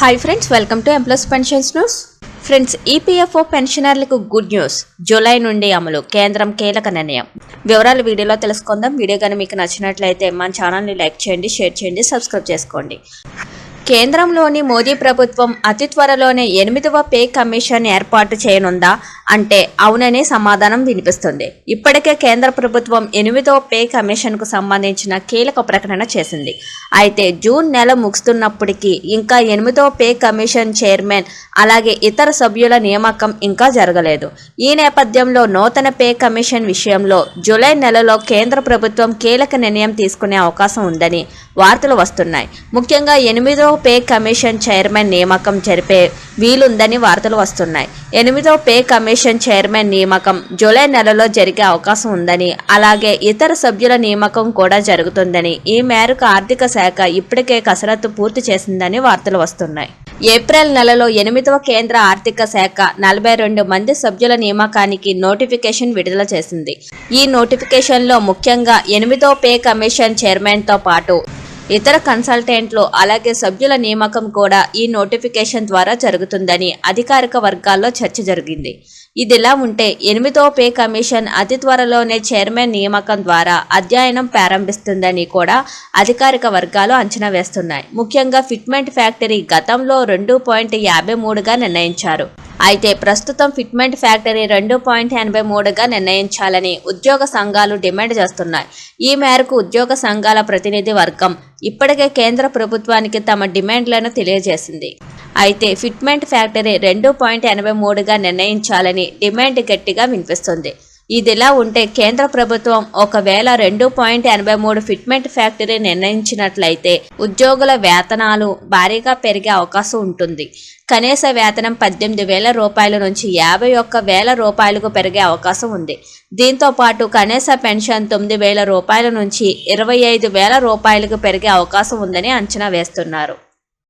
Hi friends welcome to M plus pensions news friends EPFO పెన్షనర్లకు good news July నుండి అమలు. కేంద్రం కీలక నిర్ణయం. వివరాలు వీడియోలో తెలుసుకుందాం. వీడియో కానీ మీకు నచ్చినట్లయితే మన ఛానల్ని లైక్ చేయండి షేర్ చేయండి సబ్స్క్రైబ్ చేసుకోండి. కేంద్రంలోని మోదీ ప్రభుత్వం అతి త్వరలోనే ఎనిమిదవ పే కమిషన్ ఏర్పాటు చేయనుందా? అంటే అవుననే సమాధానం వినిపిస్తుంది. ఇప్పటికే కేంద్ర ప్రభుత్వం ఎనిమిదవ పే కమిషన్కు సంబంధించిన కీలక ప్రకటన చేసింది. అయితే జూన్ నెల ముగుస్తున్నప్పటికీ ఇంకా ఎనిమిదవ పే కమిషన్ చైర్మన్ అలాగే ఇతర సభ్యుల నియామకం ఇంకా జరగలేదు. ఈ నేపథ్యంలో నూతన పే కమిషన్ విషయంలో జూలై నెలలో కేంద్ర ప్రభుత్వం కీలక నిర్ణయం తీసుకునే అవకాశం ఉందని వార్తలు వస్తున్నాయి. ముఖ్యంగా ఎనిమిదవ పే కమిషన్ చైర్మన్ నియామకం జరిపే వీలుందని వార్తలు వస్తున్నాయి. ఎనిమిదో పే కమిషన్ చైర్మన్ నియామకం జూలై నెలలో జరిగే అవకాశం ఉందని అలాగే ఇతర సభ్యుల నియామకం కూడా జరుగుతుందని ఈ మేరకు ఆర్థిక శాఖ ఇప్పటికే కసరత్తు పూర్తి చేసిందని వార్తలు వస్తున్నాయి. ఏప్రిల్ నెలలో ఎనిమిదవ కేంద్ర ఆర్థిక శాఖ నలభై రెండు మంది సభ్యుల నియామకానికి నోటిఫికేషన్ విడుదల చేసింది. ఈ నోటిఫికేషన్లో ముఖ్యంగా ఎనిమిదో పే కమిషన్ చైర్మన్తో పాటు ఇతర కన్సల్టెంట్లు అలాగే సభ్యుల నియామకం కూడా ఈ నోటిఫికేషన్ ద్వారా జరుగుతుందని అధికారిక వర్గాల్లో చర్చ జరిగింది. ఇదిలా ఉంటే ఎనిమిదో పే కమిషన్ అతి త్వరలోనే చైర్మన్ నియామకం ద్వారా అధ్యయనం ప్రారంభిస్తుందని కూడా అధికారిక వర్గాలు అంచనా వేస్తున్నాయి. ముఖ్యంగా ఫిట్మెంట్ ఫ్యాక్టరీ గతంలో రెండు పాయింట్ యాభై మూడుగా నిర్ణయించారు. అయితే ప్రస్తుతం ఫిట్మెంట్ ఫ్యాక్టరీ రెండు పాయింట్ ఎనభై మూడుగా నిర్ణయించాలని ఉద్యోగ సంఘాలు డిమాండ్ చేస్తున్నాయి. ఈ మేరకు ఉద్యోగ సంఘాల ప్రతినిధి వర్గం ఇప్పటికే కేంద్ర ప్రభుత్వానికి తమ డిమాండ్లను తెలియజేసింది. అయితే ఫిట్మెంట్ ఫ్యాక్టరీ రెండు పాయింట్ ఎనభై మూడుగా నిర్ణయించాలని డిమాండ్ గట్టిగా వినిపిస్తుంది. ఇదిలా ఉంటే కేంద్ర ప్రభుత్వం ఒకవేళ రెండు పాయింట్ ఎనభై మూడు ఫిట్మెంట్ ఫ్యాక్టరీ నిర్ణయించినట్లయితే ఉద్యోగుల వేతనాలు భారీగా పెరిగే అవకాశం ఉంటుంది. కనీస వేతనం పద్దెనిమిది వేల రూపాయల నుంచి యాభై ఒక్క వేల రూపాయలకు పెరిగే అవకాశం ఉంది. దీంతో పాటు కనీస పెన్షన్ తొమ్మిది వేల రూపాయల నుంచి ఇరవై ఐదు వేల రూపాయలకు పెరిగే అవకాశం ఉందని అంచనా వేస్తున్నారు.